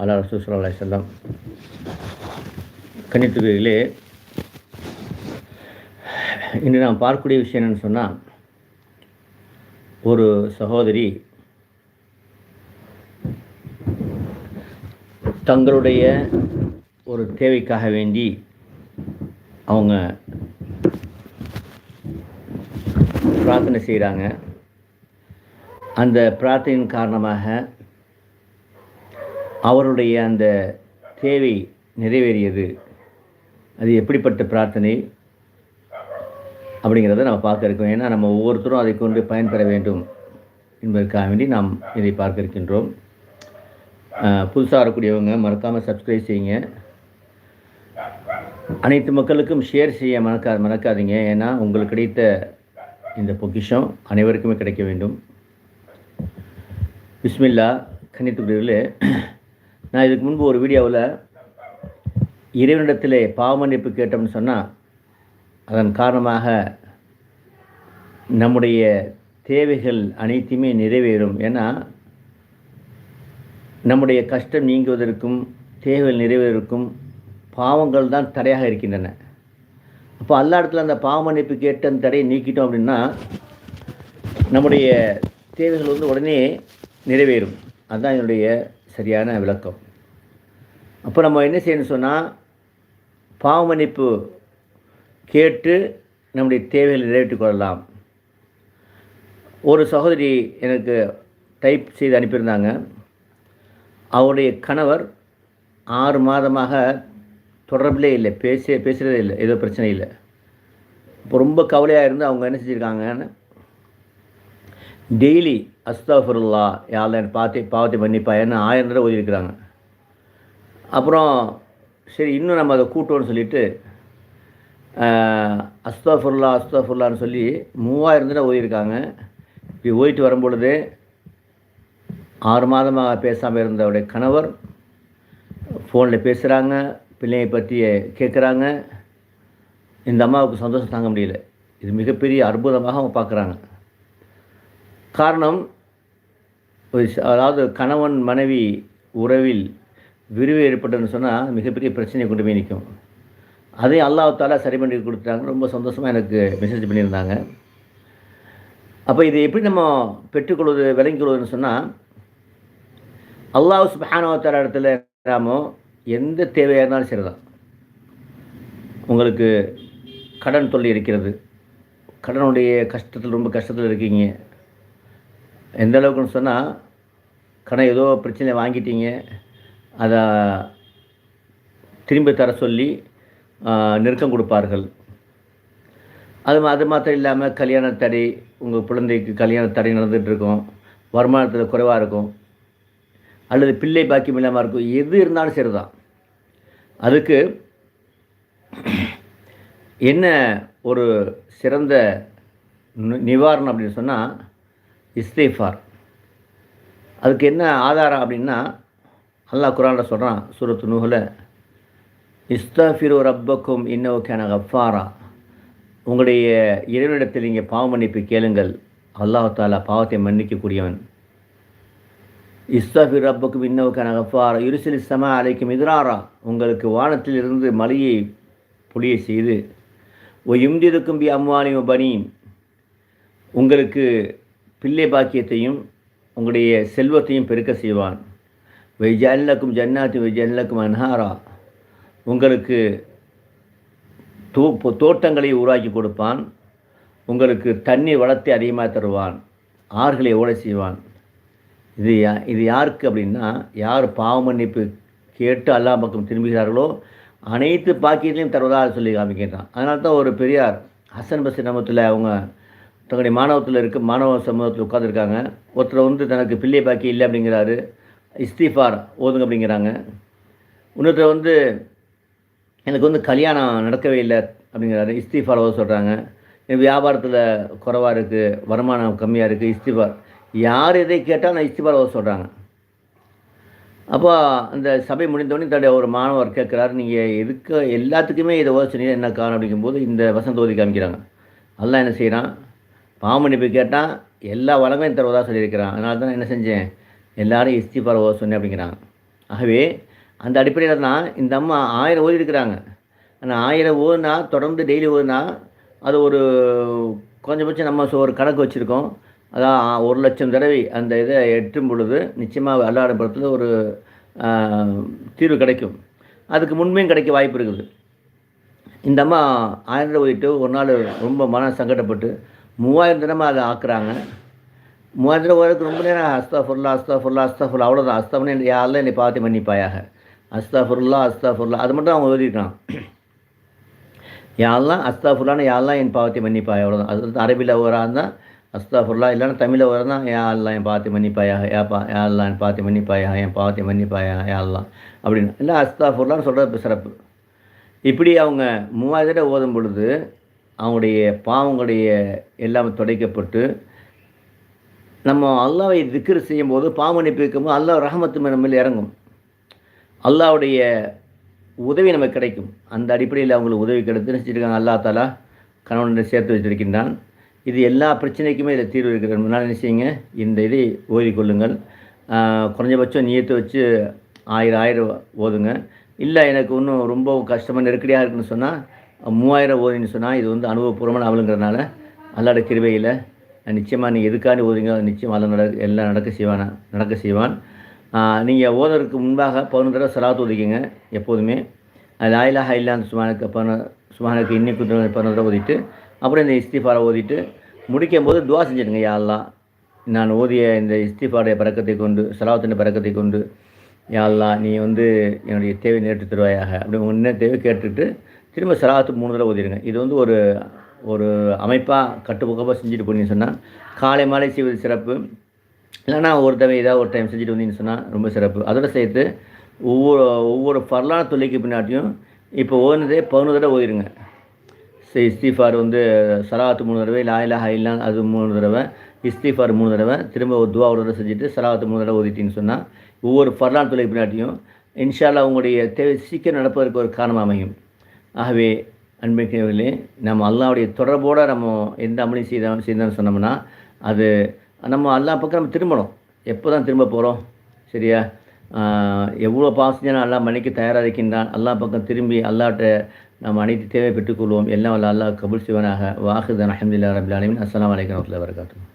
அல்லா ரசூல் சல்லா செல்லம் கன்னித்துறையிலே இன்று நாம் பார்க்கக்கூடிய விஷயம் என்னென்னு சொன்னால் ஒரு சகோதரி தங்களுடைய ஒரு தேவைக்காக வேண்டி அவங்க பிரார்த்தனை செய்கிறாங்க அந்த பிரார்த்தனையின் காரணமாக அவருடைய அந்த தேவை நிறைவேறியது. அது எப்படிப்பட்ட பிரார்த்தனை அப்படிங்கிறத நம்ம பார்க்க இருக்கோம் ஏன்னா நம்ம ஒவ்வொருத்தரும் அதை கொண்டு பயன்பெற வேண்டும் என்பதற்காக வேண்டி நாம் இதை பார்க்க இருக்கின்றோம். புதுசாக வரக்கூடியவங்க மறக்காமல் சப்ஸ்கிரைப் செய்யுங்க. அனைத்து மக்களுக்கும் ஷேர் செய்ய மறக்கா மறக்காதீங்க. ஏன்னா உங்களுக்கு கிடைத்த இந்த பொக்கிஷம் அனைவருக்குமே கிடைக்க வேண்டும். பிஸ்மில்லா கன்னித்துக்குடியில் நான் இதுக்கு முன்பு ஒரு வீடியோவில் இறைவனிடத்திலே பாவமன்னிப்பு கேட்டோம்னு சொன்னால் அதன் காரணமாக நம்முடைய தேவைகள் அனைத்துமே நிறைவேறும். ஏன்னா நம்முடைய கஷ்டம் நீங்குவதற்கும் தேவைகள் நிறைவேறுவதற்கும் பாவங்கள் தான் தடையாக இருக்கின்றன. அப்போ அல்லா இடத்துல அந்த பாவ மன்னிப்பு கேட்டு அந்த தடையை நீக்கிட்டோம் அப்படின்னா நம்முடைய தேவைகள் வந்து உடனே நிறைவேறும். அதுதான் என்னுடைய சரியான விளக்கம். அப்போ நம்ம என்ன செய்யணும்னு சொன்னால் பாவமன்னிப்பு கேட்டு நம்முடைய தேவைகளை நிறைவேற்றி கொள்ளலாம். ஒரு சகோதரி எனக்கு டைப் செய்து அனுப்பியிருந்தாங்க. அவருடைய கணவர் ஆறு மாதமாக தொடர்பிலே இல்லை பேச பேசுகிறதே இல்லை ஏதோ பிரச்சனை இல்லை இப்போ ரொம்ப கவலையாக இருந்து அவங்க என்ன செஞ்சுருக்காங்கன்னு டெய்லி அஸ்தாஃபருல்லா யாரில் பார்த்து பாவத்தை மன்னிப்பா என்ன ஆயிரம் தடவை ஓதிருக்கிறாங்க அப்புறம் சரி இன்னும் நம்ம அதை கூட்டோன்னு சொல்லிட்டு அஸ்தாஃபுல்லா அஸ்தாஃபுல்லான்னு சொல்லி மூவாயிரம் தடவை ஓதிருக்காங்க இப்படி ஓதிட்டு வரும்பொழுது ஆறு மாதமாக பேசாமல் இருந்தவருடைய கணவர் ஃபோனில் பேசுகிறாங்க பிள்ளையை பற்றி கேட்குறாங்க இந்த அம்மாவுக்கு சந்தோஷம் தாங்க முடியல. இது மிகப்பெரிய அற்புதமாக அவங்க பார்க்குறாங்க. காரணம் அதாவது கணவன் மனைவி உறவில் விரிவு ஏற்பட்டதுன்னு சொன்னால் மிகப்பெரிய பிரச்சனையை கொண்டு போய் நிற்கும் அதையும் அல்லாஹால சரி பண்ணி கொடுத்தாங்க ரொம்ப சந்தோஷமாக எனக்கு மெசேஜ் பண்ணியிருந்தாங்க. அப்போ இதை எப்படி நம்ம பெற்றுக்கொள்வது விளங்கிக்கொள்வதுன்னு சொன்னால் அல்லாஹ் சுபஹானவத்தார இடத்துல நாமோ எந்த தேவையாக இருந்தாலும் சரிதான். உங்களுக்கு கடன் தொல்லை இருக்கிறது. கடனுடைய கஷ்டத்தில் ரொம்ப கஷ்டத்தில் இருக்கீங்க. எந்த அளவுக்குன்னு சொன்னால் கடன் ஏதோ பிரச்சனை வாங்கிட்டீங்க அதை திரும்பி தர சொல்லி நெருக்கம் கொடுப்பார்கள். அது அது மாத்திரம் இல்லாமல் கல்யாண தடை உங்கள் குழந்தைக்கு கல்யாண தடை நடந்துகிட்ருக்கும் வருமானத்தில் குறைவாக இருக்கும் அல்லது பிள்ளை பாக்கியம் இல்லாமல் இருக்கும் எது இருந்தாலும் சரி தான் அதுக்கு என்ன ஒரு சிறந்த நிவாரணம் அப்படின்னு சொன்னால் இஸ்தேஃபார். அதுக்கு என்ன ஆதாரம் அப்படின்னா அல்லாஹ் குரானில் சொல்கிறான் சூரத்து நூகில் இஸ்தாஃபிரு ரப்பக்கும் இன்னவுக்கான கஃபாரா. உங்களுடைய இறைவனிடத்தில் நீங்கள் பாவ மன்னிப்பு கேளுங்கள். அல்லாஹாலா பாவத்தை மன்னிக்கக்கூடியவன். இஸ்தாஃபிர் ரப்புக்கும் இன்னவுக்கான கஃபாரா. இருசில் இஸ்தமா அலைக்கும் எதிராரா உங்களுக்கு வானத்தில் இருந்து மலையை புளிய செய்து ஓ இம்திருக்கும் பி அம்மானியும் பனீன். உங்களுக்கு பிள்ளை பாக்கியத்தையும் உங்களுடைய செல்வத்தையும் பெருக்க செய்வான். வைஜல்லக்கும் ஜன்னாத்தி வைஜல்லக்கும் அன்ஹாரா. உங்களுக்கு தோ தோட்டங்களை உருவாக்கி கொடுப்பான். உங்களுக்கு தண்ணீர் வளத்தை அதிகமாக தருவான். ஆறுகளை ஓட செய்வான். இது யா இது யாருக்கு அப்படின்னா யார் பாவ மன்னிப்பு கேட்டு அல்லா பக்கம் திரும்புகிறார்களோ அனைத்து பாக்கியத்திலையும் தருவதாக சொல்லி காமிக்கின்றான். அதனால தான் ஒரு பெரியார் ஹசன் பசி நமத்தில் அவங்க தங்களுடைய மாணவத்தில் இருக்க மாணவ சமூகத்தில் உட்காந்துருக்காங்க ஒருத்தர் வந்து தனக்கு பிள்ளை பாக்கி இல்லை அப்படிங்கிறாரு. இஸ்திஃபார் ஓதுங்க அப்படிங்கிறாங்க. இன்னொருத்தர் வந்து எனக்கு வந்து கல்யாணம் நடக்கவே இல்லை அப்படிங்கிறாரு. இஸ்திஃபார் ஓத சொல்கிறாங்க என் வியாபாரத்தில் குறைவாக இருக்குது வருமானம் கம்மியாக இருக்குது இஸ்திஃபார். யார் எதை கேட்டால் நான் இஸ்திஃபார் ஓத சொல்கிறாங்க அப்போ அந்த சபை முடிந்தோடனே தன்னுடைய ஒரு மாணவர் கேட்குறாரு நீங்கள் எதுக்கு எல்லாத்துக்குமே இதை ஓத சொன்னீங்க என்ன காரணம்? அப்படிங்கும்போது இந்த வசந்த ஓதி காமிக்கிறாங்க. அதெல்லாம் என்ன செய்கிறான் பாமன்னிப்பு கேட்டால் எல்லா வளங்களையும் தருவதாக சொல்லியிருக்கிறான். அதனால தான் என்ன செஞ்சேன்? எல்லாரும் இஸ்திஃபார் ஓத சொன்னேன் அப்படிங்கிறாங்க ஆகவே அந்த அடிப்படையில் தான் இந்த அம்மா ஆயிரம் ஓதி இருக்கிறாங்க ஆனால் ஆயிரம் ஓதுனா தொடர்ந்து டெய்லி ஓதுனா அது ஒரு கொஞ்சபட்சம் நம்ம ஒரு கணக்கு வச்சுருக்கோம். அதான் ஒரு லட்சம் தடவை அந்த இதை எட்டும் பொழுது நிச்சயமாக அல்லாட படத்தில் ஒரு தீர்வு கிடைக்கும். அதுக்கு முன்பையும் கிடைக்க வாய்ப்பு இருக்குது. இந்த அம்மா ஆயிரம் ரூபாய் ஓதிட்டு ஒரு நாள் ரொம்ப மன சங்கடப்பட்டு மூவாயிரம் தினமாக அதை ஆக்குறாங்க. மூவாயிரம் ரூபாய் ஓதுறதுக்கு ரொம்ப நேரம் அஸ்தா ஃபுல்லா அஸ்தா ஃபுல்லா அஸ்தா ஃபுல்லா அவ்வளோதான் அஸ்தாஃபுன்னு யாரில் என்னை பார்த்து மன்னிப்பாயாக? அஸ்தா ஃபுல்லா அஸ்தா ஃபுல்லா அது மட்டும் அவங்க ஓதிருக்கான் யாரெல்லாம் அஸ்தா ஃபுல்லான்னு யாரெல்லாம் என் பாவத்தை மன்னிப்பாய் அவ்வளோதான் அது வந்து அரபியில் ஓராக இருந்தால் அஸ்தா ஃபுல்லா இல்லைன்னா தமிழில் ஓராக தான் யா அல்லா என் பார்த்து மன்னிப்பாயாக? ஏப்பா பா யா அல்லா என் பார்த்து மன்னிப்பாயா என் பாவத்தை மன்னிப்பாயா யா அல்லா அப்படின்னு. இல்லை அஸ்தா ஃபுல்லான்னு சொல்கிறது சிறப்பு. இப்படி அவங்க மூவாயிரம் தடவை ஓதும் பொழுது அவங்களுடைய பாவங்களுடைய எல்லாம் துடைக்கப்பட்டு நம்ம அல்லாவை திக்ர் செய்யும்போது பாவமன்னிப்பு இருக்கும்போது அல்லாஹ் ரஹமத்து நம்ம இறங்கும். அல்லாவுடைய உதவி நமக்கு கிடைக்கும். அந்த அடிப்படையில் அவங்களுக்கு உதவி கிடைத்து நினச்சிருக்காங்க அல்லா தாலா கணவனை சேர்த்து வச்சிருக்கின்றான் இது எல்லா பிரச்சனைக்குமே இதில் தீர்வு இருக்கிறது. முன்னால் என்ன செய்யுங்க? இந்த இதை ஓதிக்கொள்ளுங்கள் கொள்ளுங்கள். குறைஞ்சபட்சம் நியத்து வச்சு ஆயிரம் ஆயிரம் ஓதுங்க. இல்லை எனக்கு இன்னும் ரொம்ப கஷ்டமாக நெருக்கடியாக இருக்குன்னு சொன்னால் மூவாயிரம் ஓதின்னு சொன்னால் இது வந்து அனுபவபூர்வமான அவளுங்கிறனால அல்லாட கிருபையில் நிச்சயமாக நீங்கள் எதுக்காண்டி ஓதுங்க நிச்சயம் அல்ல நட எல்லாம் நடக்க செய்வானா நடக்க செய்வான். நீங்கள் ஓதுறதுக்கு முன்பாக பதினொன்று தடவை சலாத்து ஒதுக்கிங்க எப்போதுமே. அது ஆயிலாக இல்லாந்த சுமானுக்கு பதின சுமானுக்கு இன்னைக்கு பதினொன்று தடவை ஓதிட்டு அப்புறம் இந்த இஸ்திஃபாரை ஓதிட்டு முடிக்கும் போது துவா செஞ்சிடுங்க யாழ்லாம் நான் ஓதிய இந்த இஸ்திஃபாடைய பறக்கத்தை கொண்டு சலாவத்தின் பறக்கத்தை கொண்டு யா நீ வந்து என்னுடைய தேவை நேற்று தருவாயாக. அப்படி முன்னே தேவை கேட்டுட்டு திரும்ப சலாத்து மூணு தடவை ஓதிடுங்க இது வந்து ஒரு ஒரு அமைப்பாக கட்டுப்பக்கமாக செஞ்சுட்டு போனீங்கன்னு சொன்னால் காலை மாலை செய்வது சிறப்பு. இல்லைன்னா ஒரு தடவை ஏதாவது ஒரு டைம் செஞ்சுட்டு வந்தீங்கன்னு சொன்னால் ரொம்ப சிறப்பு. அதோட சேர்த்து ஒவ்வொரு ஒவ்வொரு பரலான தொல்லைக்கு பின்னாட்டியும் இப்போ ஓனதே பதினொரு தடவை ஓதிடுங்க சரி இஸ்திஃபார் வந்து சலாத்து மூணு தடவை லாயிலா ஹைலான் அது மூணு தடவை இஸ்திஃபார் மூணு தடவை திரும்ப ஒரு துவா ஒரு தடவை செஞ்சுட்டு சலாத்து மூணு தடவை ஓதிட்டின்னு சொன்னால் ஒவ்வொரு பரலான் தொலை பின்னாட்டியும் இன்ஷால்லா உங்களுடைய தேவை சீக்கிரம் நடப்பதற்கு ஒரு காரணம் அமையும். ஆகவே அன்பிக்கவில்லை நம்ம அல்லாவுடைய தொடர்போடு நம்ம எந்த அமலையும் செய்தோம் செய்தோம்னு சொன்னோம்னா அது நம்ம அல்லா பக்கம் நம்ம திரும்பணும். எப்போ தான் திரும்ப போகிறோம் சரியா? எவ்வளோ பாசஞ்சனா அல்லா மன்னிக்க தயாராக இருக்கின்றான்? அல்லா பக்கம் திரும்பி அல்லாட்ட நாம் அனைத்து தேவை பெற்றுக்கொள்வோம் எல்லாம் வல்ல அல்லாஹ் கபுல் சிவனாக வாஹிதன் அஹமதுல்லா ரபில் அலமின் அஸ்ஸலாமு அலைக்கும் வரகாத்தூர்